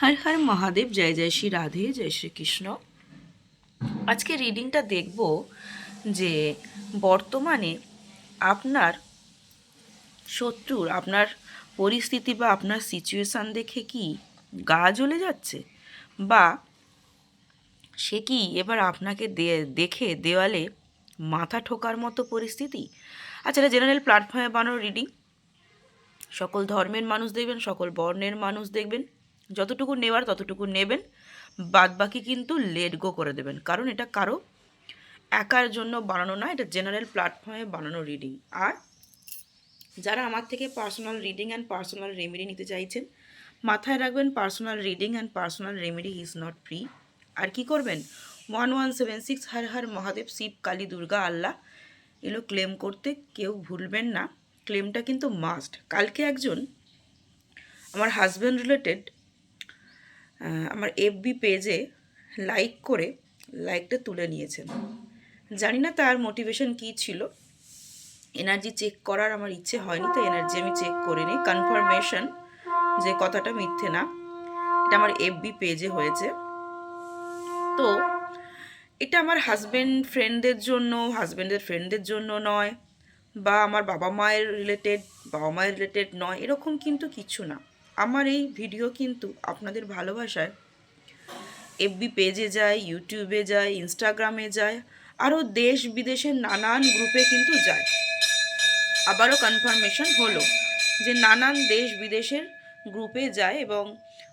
হর হর মহাদেব, জয় জয় শ্রী রাধে, জয় শ্রীকৃষ্ণ আজকে রিডিংটা দেখব যে বর্তমানে আপনার শত্রুর, আপনার পরিস্থিতি বা আপনার সিচুয়েশান দেখে কি গা জ্বলে যাচ্ছে? বা সে কি এবার আপনাকে দেখে দেওয়ালে মাথা ঠোকার মতো পরিস্থিতি? আচ্ছা এটা জেনারেল প্ল্যাটফর্মে বানানো রিডিং সকল ধর্মের মানুষ দেখবেন, সকল বর্ণের মানুষ দেখবেন। যতটুকু নেওয়ার ততটুকু নেবেন বাদ বাকি কিন্তু লেট গো করে দেবেন। কারণ এটা কারও একার জন্য বানানো না, এটা জেনারেল প্ল্যাটফর্মে বানানো রিডিং আর যারা আমার থেকে personal reading and personal remedy নিতে চাইছেন, মাথায় রাখবেন personal reading and personal remedy is not free আর কি করবেন? One one seven six Har Har Mahadev, Shiv, Kali, Durga, Allah, এগুলো ক্লেম করতে কেউ ভুলবেন না। ক্লেমটা কিন্তু মাস্ট কালকে একজন, আমার হাজব্যান্ড রিলেটেড আমার এফবি পেজে লাইক করে লাইকটা তুলে নিয়েছেন। জানি না তার মোটিভেশন কী ছিল। এনার্জি চেক করার আমার ইচ্ছে হয়নি, তো এনার্জি আমি চেক করিনি। কনফার্মেশন যে কথাটা মিথ্যে না, এটা আমার এফবি পেজে হয়েছে। তো এটা আমার হাজব্যান্ড ফ্রেন্ডদের জন্য হাজব্যান্ডের ফ্রেন্ডদের জন্য নয়, বা আমার বাবা মায়ের রিলেটেড বাবা মায়ের রিলেটেড নয়, এরকম কিন্তু কিছু না। আমার এই ভিডিও কিন্তু আপনাদের ভালোবাসায় এফবি পেজে যায়, ইউটিউবে যায়, ইনস্টাগ্রামে যায়, আরও দেশ বিদেশের নানান গ্রুপে কিন্তু যায়। আবারও কনফার্মেশন হলো যে নানান দেশ বিদেশের গ্রুপে যায় এবং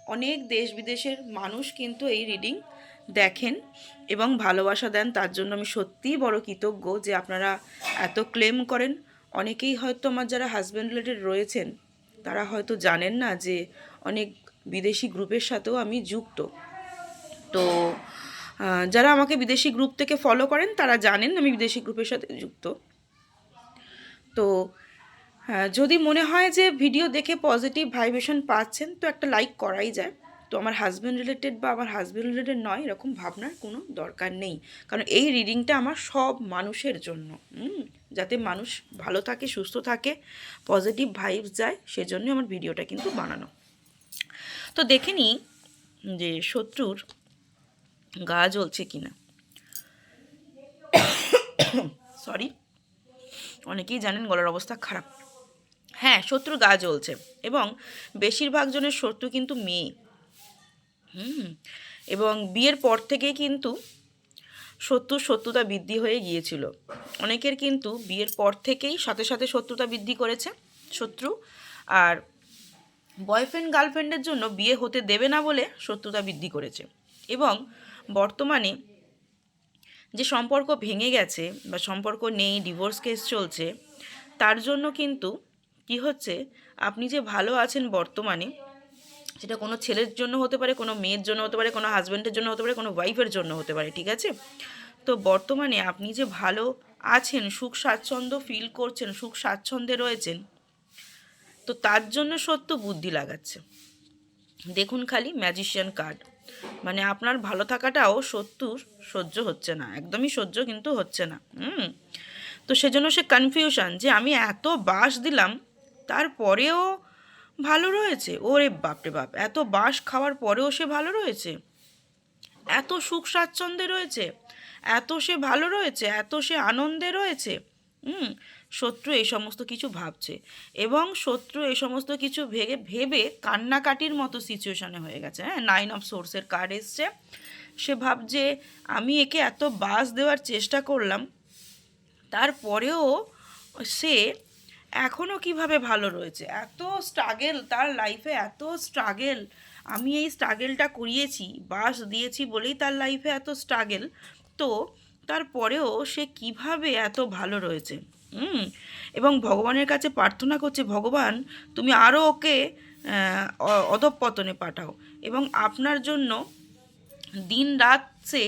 অনেক দেশ বিদেশের মানুষ কিন্তু এই রিডিং দেখেন এবং ভালোবাসা দেন। তার জন্য আমি সত্যিই বড় কৃতজ্ঞ যে আপনারা এত ক্লেম করেন। অনেকেই হয়তো আমার যারা হাজব্যান্ড রিলেটেড রয়েছেন তারা হয়তো জানেন না যে অনেক বিদেশি গ্রুপের সাথেও আমি যুক্ত। তো যারা আমাকে বিদেশি গ্রুপ থেকে ফলো করেন, তারা জানেন আমি বিদেশি গ্রুপের সাথে যুক্ত। তো যদি মনে হয় যে ভিডিও দেখে পজিটিভ ভাইব্রেশন পাচ্ছেন, তো একটা লাইক করাই যায়। তো আমার হাজব্যান্ড রিলেটেড বা আমার হাজব্যান্ড রিলেটেড নয়, এরকম ভাবনার কোনো দরকার নেই। কারণ এই রিডিংটা আমার সব মানুষের জন্য যাতে মানুষ ভালো থাকে, সুস্থ থাকে পজিটিভ ভাইবস যায় সেজন্য আমার ভিডিওটা কিন্তু বানানো। তো দেখে নিই যে শত্রুর গা জ্বলছে কিনা। সরি অনেকেই জানেন গলার অবস্থা খারাপ। হ্যাঁ শত্রু গা জ্বলছে এবং বেশিরভাগ জনের শত্রু কিন্তু মেয়ে। হুম, এবং বিয়ের পর থেকে কিন্তু শত্রুর শত্রুতা বৃদ্ধি হয়ে গিয়েছিল। অনেকের কিন্তু বিয়ের পর থেকেই সাথে সাথে শত্রুতা বৃদ্ধি করেছে শত্রু। আর বয়ফ্রেন্ড, গার্লফ্রেন্ডের জন্য বিয়ে হতে দেবে না বলে শত্রুতা বৃদ্ধি করেছে। এবং বর্তমানে যে সম্পর্ক ভেঙে গেছে বা সম্পর্ক নেই, ডিভোর্স কেস চলছে, তার জন্য কিন্তু কি হচ্ছে, আপনি যে ভালো আছেন বর্তমানে সেটা কোনো ছেলের জন্য হতে পারে, কোনো মেয়ের জন্য হতে পারে, কোনো হাজব্যান্ডের জন্য হতে পারে, কোনো ওয়াইফের জন্য হতে পারে, ঠিক আছে? তো বর্তমানে আপনি যে ভালো আছেন, সুখ স্বাচ্ছন্দ্য ফিল করছেন, সুখ স্বাচ্ছন্দ্যে রয়েছেন, তো তার জন্য সত্য বুদ্ধি লাগাচ্ছে। দেখুন খালি ম্যাজিশিয়ান কার্ড মানে আপনার ভালো থাকাটাও সত্যুর সহ্য হচ্ছে না, একদমই সহ্য কিন্তু হচ্ছে না, হুম? তো সেজন্য সে কনফিউশন যে আমি এত বাস দিলাম, তারপরেও ভালো রয়েছে? ওরে বাপরে বাপ, এত বাস খাওয়ার পরেও সে ভালো রয়েছে? এত সুখ স্বাচ্ছন্দ্যে রয়েছে? এত সে ভালো রয়েছে? এত সে আনন্দে রয়েছে? হুম, শত্রু এই সমস্ত কিছু ভাবছে এবং শত্রু এই সমস্ত কিছু ভেবে ভেবে কান্নাকাটির মতো সিচুয়েশনে হয়ে গেছে। হ্যাঁ নাইন অফ সোর্সের কার্ড এসছে। সে ভাবছে, আমি একে এত বাস দেওয়ার চেষ্টা করলাম, তারপরেও সে এখনও কীভাবে ভালো রয়েছে? এত স্ট্রাগেল তার লাইফে এত স্ট্রাগেল আমি এই স্ট্রাগেলটা করিয়েছি, বাস দিয়েছি বলেই তার লাইফে এত স্ট্রাগেল তো তারপরেও সে কীভাবে এত ভালো রয়েছে? হুম, এবং ভগবানের কাছে প্রার্থনা করছে, ভগবান, তুমি আরও ওকে অধঃপতনে পাঠাও। এবং আপনার জন্য দিন রাত সে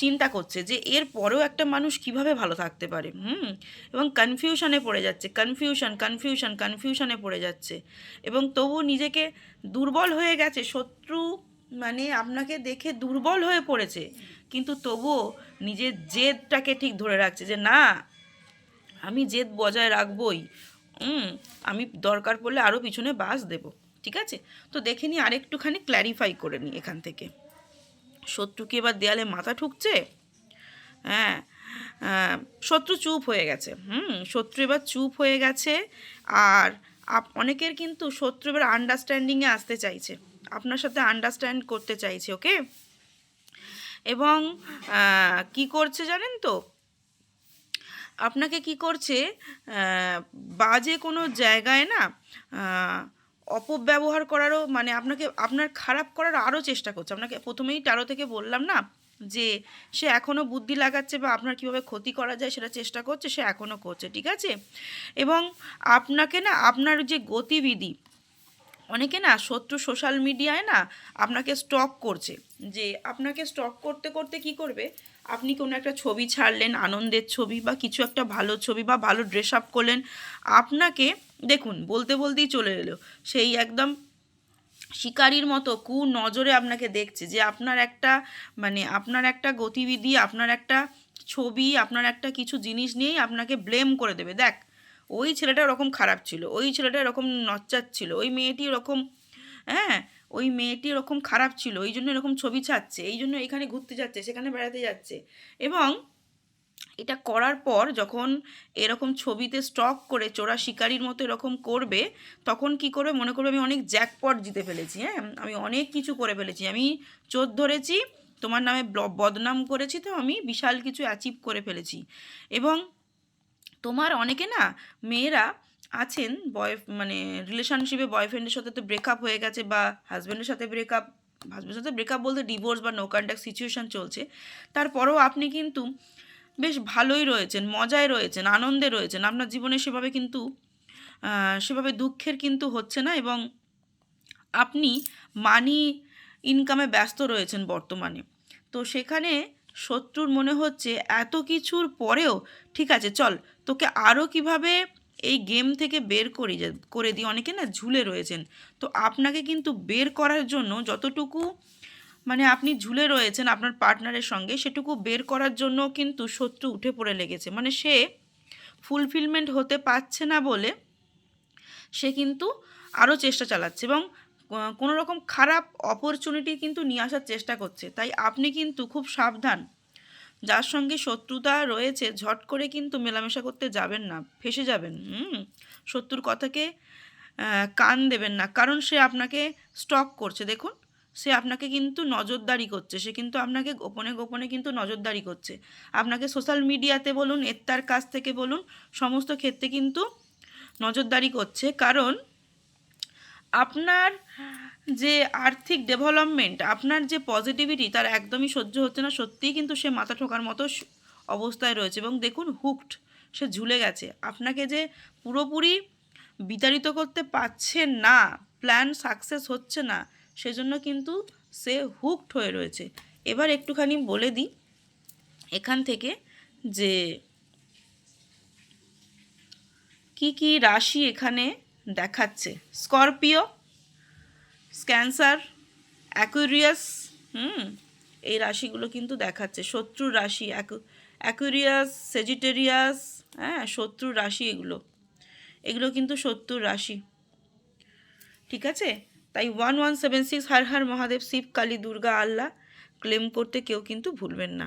চিন্তা করছে যে এর পরেও একটা মানুষ কীভাবে ভালো থাকতে পারে, হুম? এবং কনফিউশনে পড়ে যাচ্ছে কনফিউশন কনফিউশন কনফিউশনে পড়ে যাচ্ছে। এবং তবু নিজেকে দুর্বল হয়ে গেছে, শত্রু মানে আপনাকে দেখে দুর্বল হয়ে পড়েছে, কিন্তু তবুও নিজের জেদটাকে ঠিক ধরে রাখছে যে না, আমি জেদ বজায় রাখবই আমি দরকার পড়লে আরও পিছনে বাস দেব, ঠিক আছে? তো দেখে নিই আরেকটুখানি ক্ল্যারিফাই করে নিই এখান থেকে। শত্রু কি এবার দেয়ালে মাথা ঠুকছে? হ্যাঁ শত্রু চুপ হয়ে গেছে। হুম, শত্রু এবার চুপ হয়ে গেছে আর অনেকের কিন্তু শত্রু এবার আন্ডারস্ট্যান্ডিংয়ে আসতে চাইছে। আপনার সাথে আন্ডারস্ট্যান্ড করতে চাইছে ওকে এবং কি করছে জানেন তো? আপনাকে কি করছে? বাজে কোনো জায়গায় না অপব্যবহার করারও মানে আপনাকে, আপনার খারাপ করার আরও চেষ্টা করছে। আপনাকে প্রথমেই টারো থেকে বললাম না যে, সে এখনও বুদ্ধি লাগাচ্ছে বা আপনার কীভাবে ক্ষতি করা যায় সেটা চেষ্টা করছে, সে এখনও করছে, ঠিক আছে? এবং আপনাকে না, আপনার যে গতিবিধি, অনেকে না শত্রু সোশ্যাল মিডিয়ায় না আপনাকে স্টক করছে যে, আপনাকে স্টক করতে করতে কি করবে? আপনি কোনো একটা ছবি ছাড়লেন, আনন্দের ছবি বা কিছু একটা ভালো ছবি বা ভালো ড্রেস আপ করলেন, আপনাকে দেখুন, বলতে বলতেই চলে এলো। সেই একদম শিকারির মতো কু নজরে আপনাকে দেখছে যে আপনার একটা মানে আপনার একটা গতিবিধি, আপনার একটা ছবি, আপনার একটা কিছু জিনিস নিয়েই আপনাকে ব্লেম করে দেবে। দেখ, ওই ছেলেটা ওরকম খারাপ ছিল, ওই ছেলেটা এরকম নচ্চার ছিল, ওই মেয়েটি ওরকম হ্যাঁ ওই মেয়েটি ওরকম খারাপ ছিল, ওই জন্য এরকম ছবি ছাড়ছে, এই জন্য এখানে ঘুরতে যাচ্ছে, সেখানে বেড়াতে যাচ্ছে। এবং এটা করার পর যখন এরকম ছবিতে স্টক করে চোরা শিকারির মতো এরকম করবে, তখন কি করবে? মনে করবে আমি অনেক জ্যাকপট জিতে ফেলেছি হ্যাঁ? আমি অনেক কিছু করে ফেলেছি। আমি চোর ধরেছি, তোমার নামে বদনাম করেছি তো আমি, বিশাল কিছু অ্যাচিভ করে ফেলেছি। এবং তোমার অনেকে না, মেয়েরা আছেন বয় মানে রিলেশনশিপে বয়ফ্রেন্ডের সাথে তো ব্রেকআপ হয়ে গেছে বা হাজব্যান্ডের সাথে ব্রেকআপ হাজব্যান্ডের সাথে ব্রেকআপ বলতে ডিভোর্স বা নো কন্ট্যাক্ট সিচুয়েশান চলছে। তারপরেও আপনি কিন্তু বেশ ভালোই রয়েছেন, মজায় রয়েছেন, আনন্দে রয়েছেন। আপনার জীবনে সেভাবে কিন্তু সেভাবে দুঃখের কিন্তু হচ্ছে না এবং আপনি মানি ইনকামে ব্যস্ত রয়েছেন বর্তমানে। তো সেখানে শত্রুর মনে হচ্ছে এত কিছুর পরেও, ঠিক আছে, চল, তোকে আরও কীভাবে এই গেম থেকে বের করি করে দিই? অনেকে না ঝুলে রয়েছেন। তো আপনাকে কিন্তু বের করার জন্য যতটুকু মানে আপনি ঝুলে রয়েছেন আপনার পার্টনারের সঙ্গে, সেটুকু বের করার জন্য কিন্তু শত্রু উঠে পড়ে লেগেছে। মানে সে ফুলফিলমেন্ট হতে পারছে না বলে সে কিন্তু আরও চেষ্টা চালাচ্ছে এবং কোনো রকম খারাপ অপরচুনিটি কিন্তু নিয়ে আসার চেষ্টা করছে। তাই আপনি কিন্তু খুব সাবধান। যার সঙ্গে শত্রুতা রয়েছে, ঝট করে কিন্তু মেলামেশা করতে যাবেন না, ফেসে যাবেন, হুম? শত্রুর কথাকে কান দেবেন না। কারণ সে আপনাকে স্টক করছে। দেখুন সে আপনাকে কিন্তু নজরদারি করছে, সে কিন্তু আপনাকে গোপনে গোপনে কিন্তু নজরদারি করছে। আপনাকে সোশ্যাল মিডিয়াতে বলুন এত্তার কাছ থেকে বলুন, সমস্ত ক্ষেত্রে কিন্তু নজরদারি করছে। কারণ আপনার যে আর্থিক ডেভেলপমেন্ট আপনার যে পজিটিভিটি তার একদমই সহ্য হচ্ছে না। সত্যিই কিন্তু সে মাথা ঠোকার মতো অবস্থায় রয়েছে এবং দেখুন হুকড সে ঝুলে গেছে। আপনাকে যে পুরোপুরি বিতাড়িত করতে পারছে না প্ল্যান সাকসেস হচ্ছে না সেজন্য কিন্তু সে হুকড হয়ে রয়েছে। এবার একটুখানি বলে দিই এখান থেকে যে কি কি রাশি এখানে দেখাচ্ছে। স্করপিও ক্যান্সার অ্যাকুরিয়াস হুম, এই রাশিগুলো কিন্তু দেখাচ্ছে। শত্রুর রাশি অ্যাকুরিয়াস সেজিটেরিয়াস হ্যাঁ শত্রুর রাশি এগুলো। এগুলো কিন্তু শত্রুর রাশি। ঠিক আছে? তাই one one seven six Har Har Mahadev Shiv Kali Durga Allah claim করতে কেউ কিন্তু ভুলবেন না।